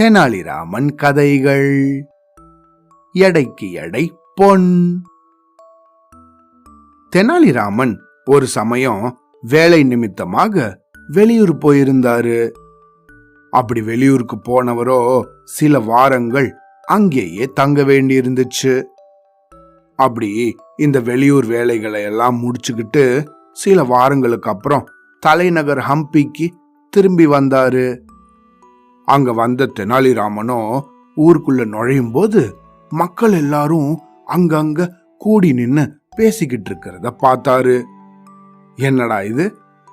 தெனாலிராமன் கதைகள். எடைக்கு எடை பொன். தெனாலிராமன் ஒரு சமயம் வேலை நிமித்தமாக வெளியூர் போயிருந்தாரு. அப்படி வெளியூருக்கு போனவரோ சில வாரங்கள் அங்கேயே தங்க வேண்டியிருந்துச்சு. அப்படி இந்த வெளியூர் வேலைகளை எல்லாம் முடிச்சுக்கிட்டு சில வாரங்களுக்கு அப்புறம் தலைநகர் ஹம்பிக்கு திரும்பி வந்தாரு. அங்க வந்த தெனாலிராமனோ ஊருக்குள்ள நுழையும் போது மக்கள் எல்லாரும் அங்கங்க கூடி நின்னு பேசிக்கிட்டு இருக்கிறத பார்த்தாரு. என்னடா இது?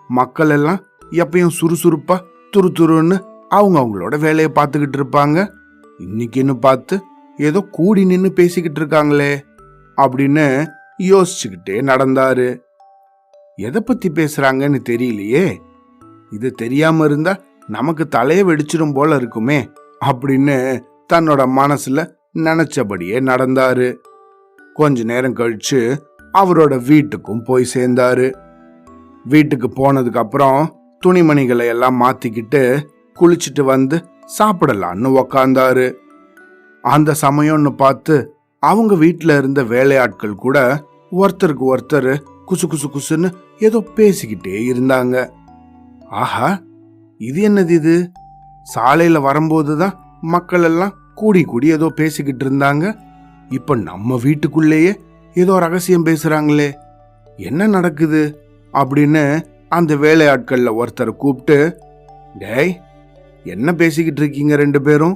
மக்கள் எல்லாம் எப்பயும் சுறுசுறுப்பா துரு துருன்னு அவங்க அவங்களோட வேலையை பார்த்துக்கிட்டு இருப்பாங்க. இன்னைக்குன்னு பார்த்து ஏதோ கூடி நின்னு பேசிக்கிட்டு இருக்காங்களே அப்படின்னு யோசிச்சுக்கிட்டே நடந்தாரு. எதை பத்தி பேசுறாங்கன்னு தெரியலையே. இது தெரியாம இருந்தா நமக்கு தலையை வெடிச்சிடும் போல இருக்குமே அப்படின்னு தன்னோட மனசுல நினைச்சபடியே நடந்தாரு. கொஞ்ச நேரம் கழிச்சு அவரோட வீட்டுக்கும் போய் சேர்ந்தாரு. வீட்டுக்கு போனதுக்கு அப்புறம் துணிமணிகளை எல்லாம் மாத்திக்கிட்டு குளிச்சுட்டு வந்து சாப்பிடலான்னு உக்காந்தாரு. அந்த சமயம்னு பார்த்து அவங்க வீட்டில் இருந்த வேலையாட்கள் கூட ஒருத்தருக்கு ஒருத்தர் குசு குசு குசுன்னு ஏதோ பேசிக்கிட்டே இருந்தாங்க. ஆஹா இது என்னது இது? சாலையில வரும்போது தான் மக்கள் எல்லாம் கூடி கூடி ஏதோ பேசிக்கிட்டு இருந்தாங்க. இப்ப நம்ம வீட்டுக்குள்ளேயே ஏதோ ரகசியம் பேசுறாங்களே. என்ன நடக்குது? அப்படின்னு அந்த வேலையாட்கள்ல ஒருத்தரை கூப்பிட்டு டேய் என்ன பேசிக்கிட்டு இருக்கீங்க ரெண்டு பேரும்?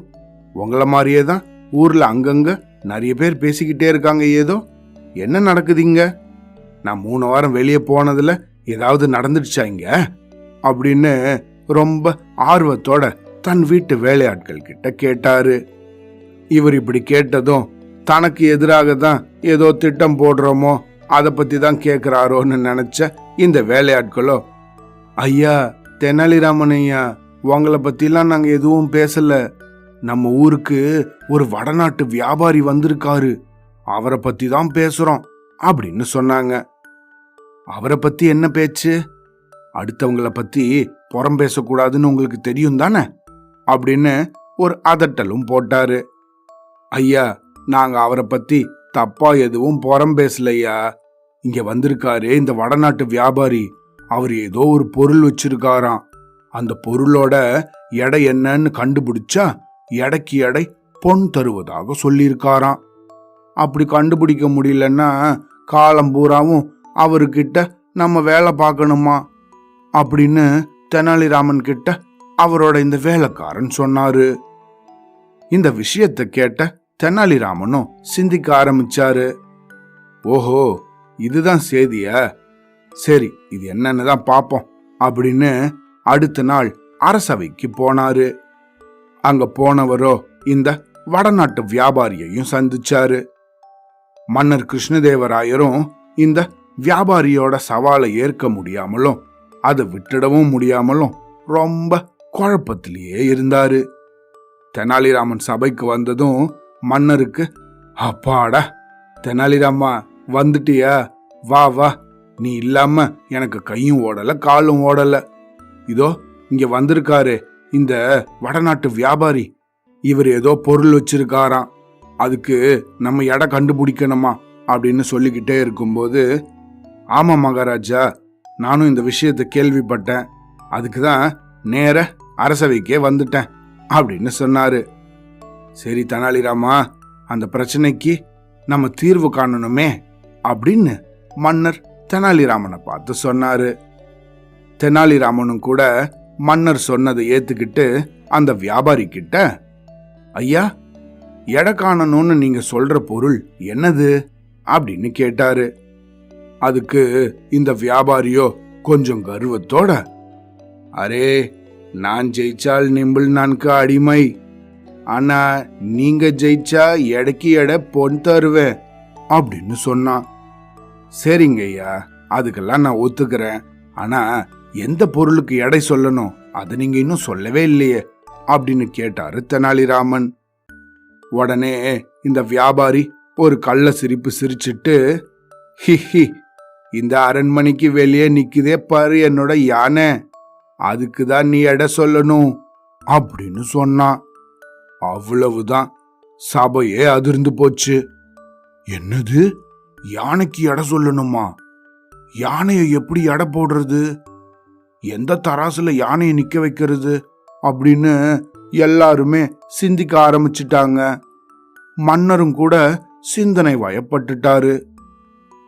உங்களை மாதிரியே தான் ஊர்ல அங்கங்க நிறைய பேர் பேசிக்கிட்டே இருக்காங்க ஏதோ. என்ன நடக்குதுங்க நான் மூணு வாரம் வெளியே போனதுல ஏதாவது நடந்துடுச்சா இங்க? அப்படின்னு ரொம்ப ஆர்வத்தோட தன் வீட்டு வேலையாட்கள் கிட்ட கேட்டாரு. இவர் இப்படி கேட்டதும் தனக்கு எதிராக தான் ஏதோ திட்டம் போடுறோமோ அதை பத்தி தான் கேட்கிறாரோன்னு நினைச்ச இந்த வேலையாட்களோ ஐயா தெனாலிராமன் ஐயா உங்களை பத்திலாம் நாங்க எதுவும் பேசல. நம்ம ஊருக்கு ஒரு வடநாட்டு வியாபாரி வந்திருக்காரு. அவரை பத்தி தான் பேசுறோம் அப்படின்னு சொன்னாங்க. அவரை பத்தி என்ன பேச்சு? அடுத்தவங்கள பத்தி புறம் பேசக்கூடாதுன்னு உங்களுக்கு தெரியும் தானே? அப்படின்னு ஒரு அதட்டலும் போட்டாரு. ஐயா நாங்க அவரை பத்தி தப்பா எதுவும் புறம் பேசலையா? இங்க வந்திருக்காரு இந்த வடநாட்டு வியாபாரி. அவர் ஏதோ ஒரு பொருள் வச்சிருக்காராம். அந்த பொருளோட எடை என்னன்னு கண்டுபிடிச்சா எடைக்கு எடை பொன் தருவதாக சொல்லியிருக்காராம். அப்படி கண்டுபிடிக்க முடியலன்னா காலம் பூராவும் அவர்கிட்ட நம்ம வேலை பார்க்கணுமா? அப்படின்னு தெனாலிராமன் கிட்ட அவரோட இந்த வேலைக்காரன் சொன்னாரு. இந்த விஷயத்தை கேட்ட தெனாலிராமனும் சிந்திக்க ஆரம்பிச்சாரு. ஓஹோ இதுதான் சேதியா சரி இது என்னன்னு தான் பார்ப்போம் அப்படின்னு அடுத்த நாள் அரசவைக்கு போனாரு. அங்க போனவரோ இந்த வடநாட்டு வியாபாரியையும் சந்திச்சாரு. மன்னர் கிருஷ்ணதேவராயரும் இந்த வியாபாரியோட சவாலை ஏற்க முடியாமலும் அதை விட்டுடவும் முடியாமலும் ரொம்ப குழப்பத்திலேயே இருந்தாரு. தெனாலிராமன் சபைக்கு வந்ததும் மன்னருக்கு அப்பாடா தெனாலிராமா வந்துட்டியா? வா வா. நீ இல்லாம எனக்கு கையும் ஓடல காலும் ஓடல. இதோ இங்க வந்திருக்காரு இந்த வடநாட்டு வியாபாரி. இவர் ஏதோ பொருள் வச்சிருக்காராம். அதுக்கு நம்ம எடை கண்டுபிடிக்கணுமா? அப்படின்னு சொல்லிக்கிட்டே இருக்கும்போது ஆமா மகாராஜா நானும் இந்த விஷயத்தை கேள்விப்பட்டேன். அதுக்கு தான் நேர அரசவைக்கே வந்துட்டேன் அப்படின்னு சொன்னாரு. சரி தெனாலிராமா அந்த பிரச்சனைக்கு நம்ம தீர்வு காணணுமே அப்படின்னு மன்னர் தெனாலிராமனை பார்த்து சொன்னாரு. தெனாலிராமனும் கூட மன்னர் சொன்னதை ஏத்துக்கிட்டு அந்த வியாபாரி கிட்ட ஐயா எடை காணணும்னு நீங்க சொல்ற பொருள் என்னது? அப்படின்னு கேட்டாரு. அதுக்கு இந்த வியாபாரியோ கொஞ்சம் கர்வத்தோட. அரே நான் ஜெயிச்சால் நிம்பிள் நான்கு அடிமை. ஆனா நீங்க ஜெயிச்சா எடைக்கு எடை பொன் தருவேன் அப்படின்னு சொன்னான் சரிங்க ஐயா அதுக்கெல்லாம் நான் ஒத்துக்கிறேன். ஆனா எந்த பொருளுக்கு எடை சொல்லணும்? அதை நீங்க இன்னும் சொல்லவே இல்லையே அப்படின்னு கேட்டாரு தெனாலிராமன். உடனே இந்த வியாபாரி ஒரு கள்ள சிரிப்பு சிரிச்சிட்டு ஹி ஹி இந்த அரண்மனைக்கு வெளியே நிக்குதே பாரு என்னோட யானை. அதுக்கு தான் நீ எடை சொல்லணும் அப்படின்னு சொன்னான் அவ்வளவுதான். சபையே அதிர்ந்து போச்சு. என்னது? யானைக்கு எடை சொல்லணுமா? யானையை எப்படி எடை போடுறது? எந்த தராசுல யானையை நிக்க வைக்கிறது? அப்படின்னு எல்லாருமே சிந்திக்க ஆரம்பிச்சிட்டாங்க. மன்னரும் கூட சிந்தனை வயப்பட்டுட்டாரு.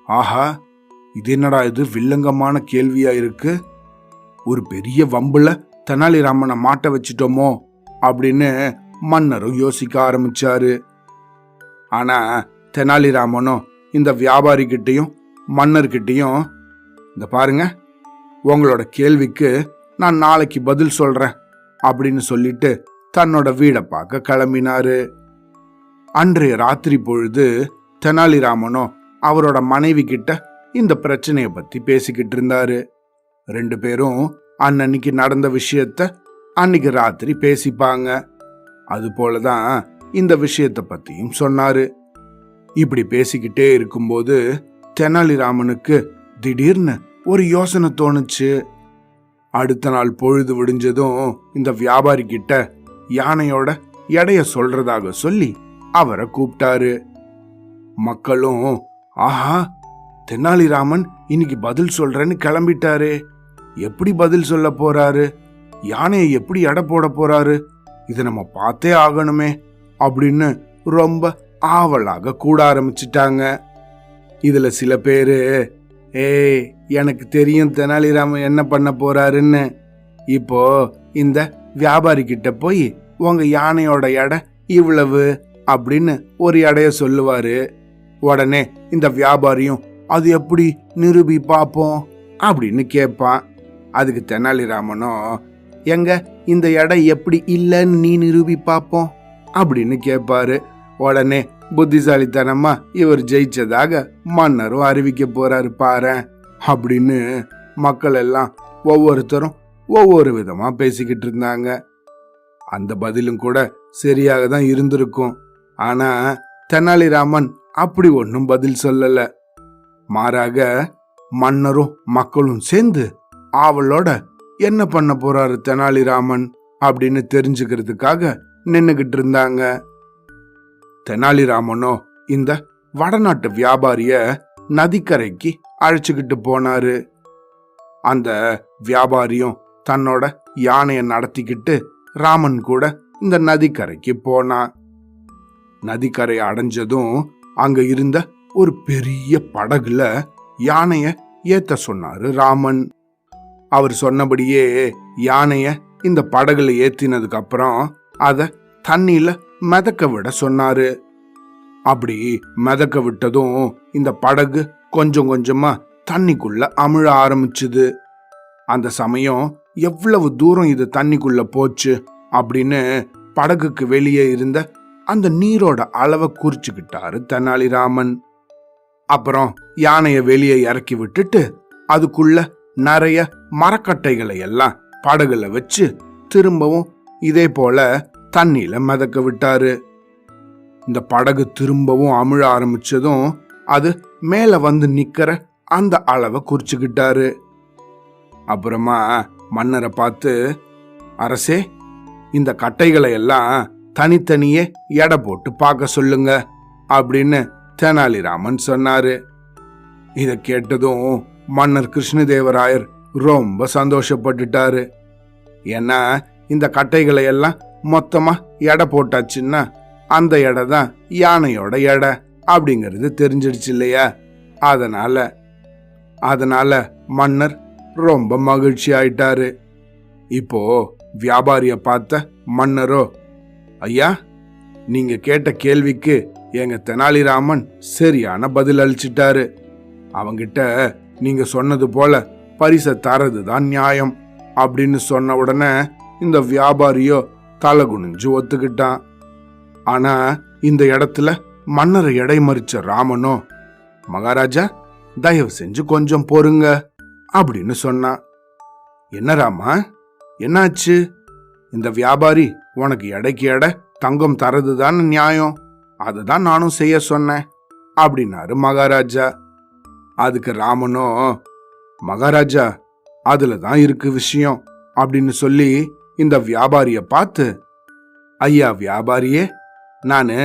ஆஹா இது என்னடா இது வில்லங்கமான கேள்வியா இருக்கு? ஒரு பெரிய வம்புல தெனாலிராமனை மாட்ட வச்சிட்டோமோ? அப்படின்னு மன்னரும் யோசிக்க ஆரம்பிச்சாரு. ஆனா தெனாலிராமனும் இந்த வியாபாரிகிட்டையும் மன்னர்கிட்டையும் இந்த பாருங்க உங்களோட கேள்விக்கு நான் நாளைக்கு பதில் சொல்றேன் அப்படின்னு சொல்லிட்டு தன்னோட வீடை பார்க்க கிளம்பினாரு. அன்றைய ராத்திரி பொழுது தெனாலிராமனும் அவரோட மனைவி கிட்ட இந்த பிரச்சனையை பத்தி பேசிக்கிட்டு இருந்தாரு. ரெண்டு பேரும் அன்னன்னைக்கு நடந்த விஷயத்த அன்னைக்கு ராத்திரி பேசிப்பாங்க. அது போலதான் இந்த விஷயத்த பத்தியும் சொன்னாரு. இப்படி பேசிக்கிட்டே இருக்கும்போது தெனாலிராமனுக்கு திடீர்னு ஒரு யோசனை தோணுச்சு. அடுத்த நாள் பொழுது விடிஞ்சதும் இந்த வியாபாரி கிட்ட யானையோட எடைய சொல்றதாக சொல்லி அவரை கூப்பிட்டாரு. மக்களும் ஆஹா தெனாலிராமன் இன்னைக்கு பதில் சொல்றேன்னு கிளம்பிட்டாரு. எப்படி பதில் சொல்ல போறாரு? யானையை எப்படி எடை போட போறாரு? இதை நம்ம பார்த்தே ஆகணுமே அப்படின்னு ரொம்ப ஆவலாக கூட ஆரம்பிச்சிட்டாங்க. இதுல சில பேரு ஏய் எனக்கு தெரியும் தெனாலிராமன் என்ன பண்ண போறாருன்னு. இப்போ இந்த வியாபாரி கிட்ட போய் உங்க யானையோட எடை இவ்வளவு அப்படின்னு ஒரு எடைய சொல்லுவாரு. உடனே இந்த வியாபாரியும் அது எப்படி நிரூபி பார்ப்போம்? அப்படின்னு கேட்பான் அதுக்கு தெனாலிராமனும் எங்க இந்த இடம் எப்படி இல்லைன்னு நீ நிரூபி பார்ப்போம்? அப்படின்னு கேட்பாரு. உடனே புத்திசாலித்தனமா இவர் ஜெயிச்சதாக மன்னரும் அறிவிக்க போறாரு பாரேன் அப்படின்னு மக்கள் எல்லாம் ஒவ்வொருத்தரும் ஒவ்வொரு விதமா பேசிக்கிட்டு இருந்தாங்க. அந்த பதிலும் கூட சரியாக தான் இருந்திருக்கும். ஆனா தெனாலிராமன் அப்படி ஒன்றும் பதில் சொல்லலை. மாறாக மன்னரும் மக்களும் சேர்ந்து ஆவலோட என்ன பண்ண போறாரு தெனாலிராமன் அப்படின்னு தெரிஞ்சுக்கிறதுக்காக நின்னுகிட்டு இருந்தாங்க. தெனாலிராமனோ இந்த வடநாட்டு வியாபாரிய நதிக்கரைக்கு அழைச்சுக்கிட்டு போனாரு. அந்த வியாபாரியும் தன்னோட யானையை நடத்திக்கிட்டு ராமன் கூட இந்த நதிக்கரைக்கு போனான். நதிக்கரை அடைஞ்சதும் அங்க இருந்த ஒரு பெரிய படகுல யானைய ஏத்த சொன்னாரு ராமன். அவர் சொன்னபடியே யானைய இந்த படகுல ஏத்தினதுக்கு அப்புறம் அத தண்ணியில மிதக்க விட சொன்னாரு. அப்படி மிதக்க விட்டதும் இந்த படகு கொஞ்சம் கொஞ்சமா தண்ணிக்குள்ள அமிழ ஆரம்பிச்சுது. அந்த சமயம் எவ்வளவு தூரம் இது தண்ணிக்குள்ள போச்சு அப்படின்னு படகுக்கு வெளியே இருந்த அந்த நீரோட அளவை குறிச்சுக்கிட்டாரு தெனாலிராமன். அப்புறம் யானையை வெளியே இறக்கி விட்டுட்டு அதுக்குள்ள நிறைய மரக்கட்டைகளை எல்லாம் படகுல வச்சு திரும்பவும் இதே போல தண்ணியில மிதக்க விட்டாரு. இந்த படகு திரும்பவும் அமிழ ஆரம்பிச்சதும் அது மேல வந்து நிக்கிற அந்த அளவை குறிச்சுக்கிட்டாரு. அப்புறமா மன்னரை பார்த்து அரசே இந்த கட்டைகளை எல்லாம் தனித்தனியே எடை போட்டு பார்க்க சொல்லுங்க அப்படின்னு தெனாலிராமன் சொன்னாரு. இதை கேட்டதும் மன்னர் கிருஷ்ணதேவராயர் ரொம்ப சந்தோஷப்பட்டுட்டாரு. ஏன்னா இந்த கட்டைகளை எல்லாம் மொத்தமா எடை போட்டாச்சுன்னா அந்த எடை தான் யானையோட எடை அப்படிங்கிறது தெரிஞ்சிடுச்சு இல்லையா? அதனால அதனால மன்னர் ரொம்ப மகிழ்ச்சி ஆயிட்டாரு. இப்போ வியாபாரிய பார்த்த மன்னரோ ஐயா நீங்க கேட்ட கேள்விக்கு எங்க தெனாலிராமன் சரியான பதில் அளிச்சிட்டாரு. அவங்கிட்ட நீங்க சொன்னது போல பரிசை தரது தான் நியாயம் அப்படின்னு சொன்ன உடனே இந்த வியாபாரியோ தலை குனிஞ்சு ஒத்துக்கிட்டான். ஆனா இந்த இடத்துல மன்னரை எடை மறிச்ச ராமனோ மகாராஜா தயவு செஞ்சு கொஞ்சம் பொறுங்க அப்படின்னு சொன்னான். என்ன ராமா என்னாச்சு? இந்த வியாபாரி உனக்கு எடைக்கு எடை தங்கம் தரது தானே நியாயம். அதுதான் நானும் செய்ய சொன்னேன் அப்படின்னாரு மகாராஜா. அதுக்கு ராமனோ மகாராஜா அதுல தான் இருக்கு விஷயம் அப்படின்னு சொல்லி இந்த வியாபாரிய பார்த்து ஐயா வியாபாரியே நான்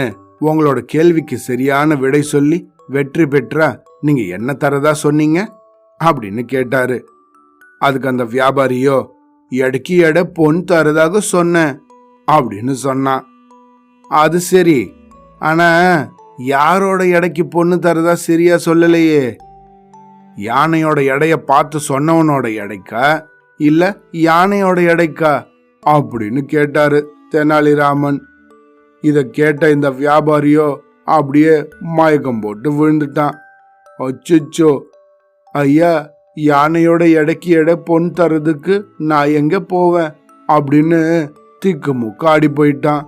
உங்களோட கேள்விக்கு சரியான விடை சொல்லி வெற்றி பெற்றா நீங்க என்ன தரதா சொன்னீங்க? அப்படின்னு கேட்டாரு. அதுக்கு அந்த வியாபாரியோ எடைக்கு எடை பொன் தரதாக சொன்னேன் அப்படின்னு சொன்னான். அது சரி ஆனா யாரோட எடைக்கு பொண்ணு தரதா சரியா சொல்லலையே? யானையோட எடைய பார்த்து சொன்னவனோட எடைக்கா? இல்ல யானையோட எடைக்கா? அப்படின்னு கேட்டாரு தெனாலிராமன். இத கேட்ட இந்த வியாபாரியோ அப்படியே மயக்கம் போட்டு விழுந்துட்டான். அச்சோ ஐயா யானையோட எடைக்கு எடை பொன் தரதுக்கு நான் எங்க போவேன்? அப்படின்னு திக்கு முக்கு ஆடி போயிட்டான்.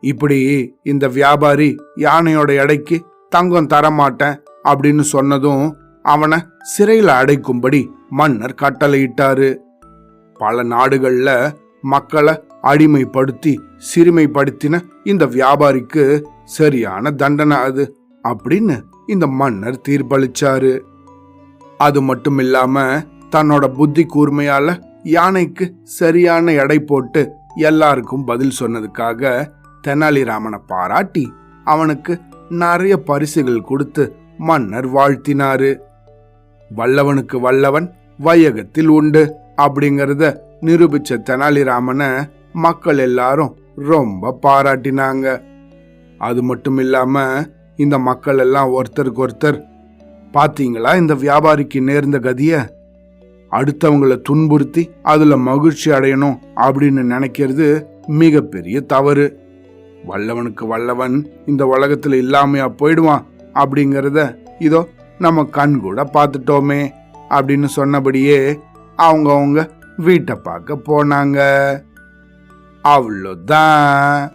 இப்படி இந்த வியாபாரி யானையோட எடைக்கு தங்கம் தரமாட்டேன் அப்படின்னு சொன்னதும் அவனை சிறையில் அடைக்கும்படி மன்னர் கட்டளையிட்டாரு. பல நாடுகள்ல மக்களை அடிமைப்படுத்தி சிறுமைப்படுத்தின இந்த வியாபாரிக்கு சரியான தண்டனை அது அப்படின்னு இந்த மன்னர் தீர்ப்பளிச்சாரு. அது மட்டும் இல்லாம தன்னோட புத்தி கூர்மையால யானைக்கு சரியான எடை போட்டு எல்லாருக்கும் பதில் சொன்னதுக்காக தெனாலிராமனை பாராட்டி அவனுக்கு நிறைய பரிசுகள் கொடுத்து மன்னர் வாழ்த்தினாரு. வல்லவனுக்கு வல்லவன் வையகத்தில் உண்டு அப்படிங்கறத நிரூபிச்ச தெனாலிராமனை மக்கள் எல்லாரும் ரொம்ப பாராட்டினாங்க. அது மட்டும் இல்லாம இந்த மக்கள் எல்லாம் ஒருத்தருக்கு ஒருத்தர் பாத்தீங்களா இந்த வியாபாரிக்கு நேர்ந்த கதிய? அடுத்தவங்களை துன்புறுத்தி அதுல மகிழ்ச்சி அடையணும் அப்படின்னு நினைக்கிறது மிகப்பெரிய தவறு. வல்லவனுக்கு வல்லவன் இந்த உலகத்துல இல்லாமையா போயிடுவான் அப்படிங்கறத இதோ நம்ம கண் கூட பார்த்துட்டோமே அப்படின்னு சொன்னபடியே அவங்க அவங்க வீட்டை பார்க்க போனாங்க. அவ்வளோதான்.